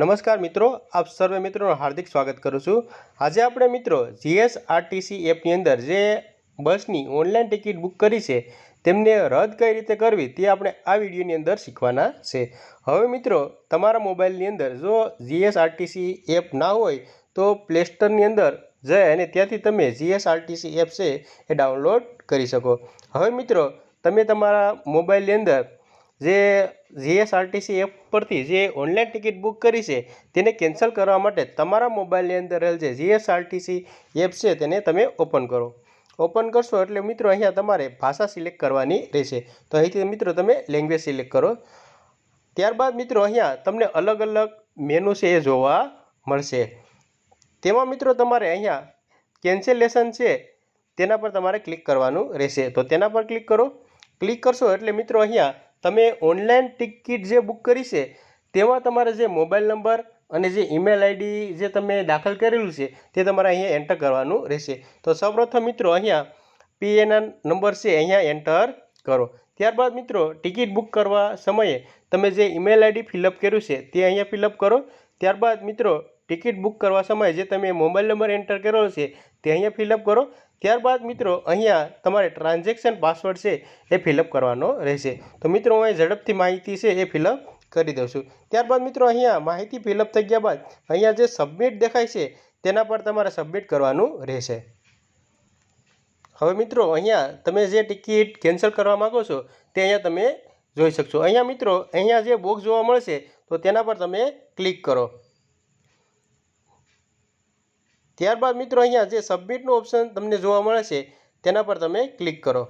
નમસ્કાર મિત્રો, આપ સર્વે મિત્રોનું હાર્દિક સ્વાગત કરું છું. આજે આપણે મિત્રો જીએસઆરટીસી એપની અંદર જે બસની ઓનલાઈન ટિકિટ બુક કરી છે, તેમને રદ કઈ રીતે કરવી તે આપણે આ વિડીયોની અંદર શીખવાના છે. હવે મિત્રો, તમારા મોબાઈલની અંદર જો જીએસઆરટીસી એપ ના હોય, તો પ્લે સ્ટોરની અંદર જઈ અને ત્યાંથી તમે જીએસઆરટીસી એપ છે એ ડાઉનલોડ કરી શકો. હવે મિત્રો, તમે તમારા મોબાઈલની અંદર જે જીએસઆરટીસી એપ પરથી જે ઓનલાઈન ટિકિટ બુક કરી છે, તેને કેન્સલ કરવા માટે તમારા મોબાઈલની અંદર રહેલ જે જીએસઆરટીસી એપ છે, તેને તમે ઓપન કરો. ઓપન કરશો એટલે મિત્રો અહીંયા તમારે ભાષા સિલેક્ટ કરવાની રહેશે. તો અહીંથી મિત્રો તમે લેંગ્વેજ સિલેક્ટ કરો. ત્યારબાદ મિત્રો અહીંયા તમને અલગ અલગ મેનુ છે એ જોવા મળશે. તેમાં મિત્રો તમારે અહીંયા કેન્સલેશન છે, તેના પર તમારે ક્લિક કરવાનું રહેશે. તો તેના પર ક્લિક કરો. ક્લિક કરશો એટલે મિત્રો અહીંયા તમે ઓનલાઈન ટિકિટ જે બુક કરી છે, તેમાં તમારે જે મોબાઈલ નંબર અને જે ઈમેલ આઈડી જે તમે દાખલ કરેલું છે, તે તમારે અહીંયા એન્ટર કરવાનું રહેશે. તો સૌપ્રથમ મિત્રો અહીંયા પીએનઆર નંબર છે, અહીંયા એન્ટર કરો. ત્યારબાદ મિત્રો ટિકિટ બુક કરવા સમયે તમે જે ઈમેલ આઈડી ફિલઅપ કર્યું છે, તે અહીંયા ફિલઅપ કરો. ત્યારબાદ મિત્રો ટિકિટ બુક કરવા સમયે જે તમે મોબાઈલ નંબર એન્ટર કર્યો છે, તે અહીંયા ફિલઅપ કરો. ત્યારબાદ મિત્રો, અહીંયા તમારે ટ્રાન્ઝેક્શન પાસવર્ડ છે, એ ફિલઅપ કરવાનો રહેશે. તો મિત્રો અહીં ઝડપથી માહિતી છે, એ ફિલઅપ કરી દઉં છું. ત્યારબાદ મિત્રો, અહીંયા માહિતી ફિલઅપ થઈ ગયા બાદ, અહીંયા જે સબમિટ દેખાય છે, તેના પર તમારે સબમિટ કરવાનું રહેશે. હવે મિત્રો, અહીંયા તમે જે ટિકિટ કેન્સલ કરવા માગો છો, તે અહીંયા તમે જોઈ શકશો. અહીંયા મિત્રો, અહીંયા જે બોક્સ જોવા મળશે, તો તેના પર તમે ક્લિક કરો. ત્યારબાદ મિત્રો અહીંયા જે સબમિટનું ઓપ્શન તમને જોવા મળે છે, તેના પર તમે ક્લિક કરો.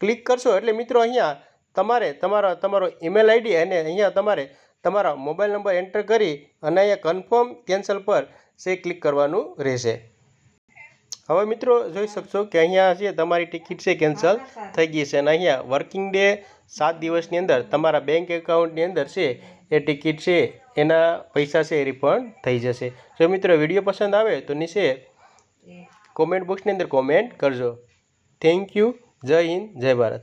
ક્લિક કરશો એટલે મિત્રો અહીંયા તમારે તમારા, તમારો ઈમેલ આઈડી અને અહીંયા તમારે તમારા મોબાઈલ નંબર એન્ટર કરી અને અહીંયા કન્ફર્મ કેન્સલ પર છે ક્લિક કરવાનું રહેશે. હવે મિત્રો જોઈ શકશો કે અહીંયા છે તમારી ટિકિટ છે કેન્સલ થઈ ગઈ છે અને અહીંયા વર્કિંગ ડે સાત દિવસની અંદર તમારા બેંક એકાઉન્ટની અંદર છે એ ટિકિટ છે એના પૈસા છે એ રિફંડ થઈ જશે. જો મિત્રો વીડિયો પસંદ આવે તો નીચે કોમેન્ટ બોક્સની અંદર કોમેન્ટ કરજો. થેન્ક યુ જય હિન્દ. જય ભારત.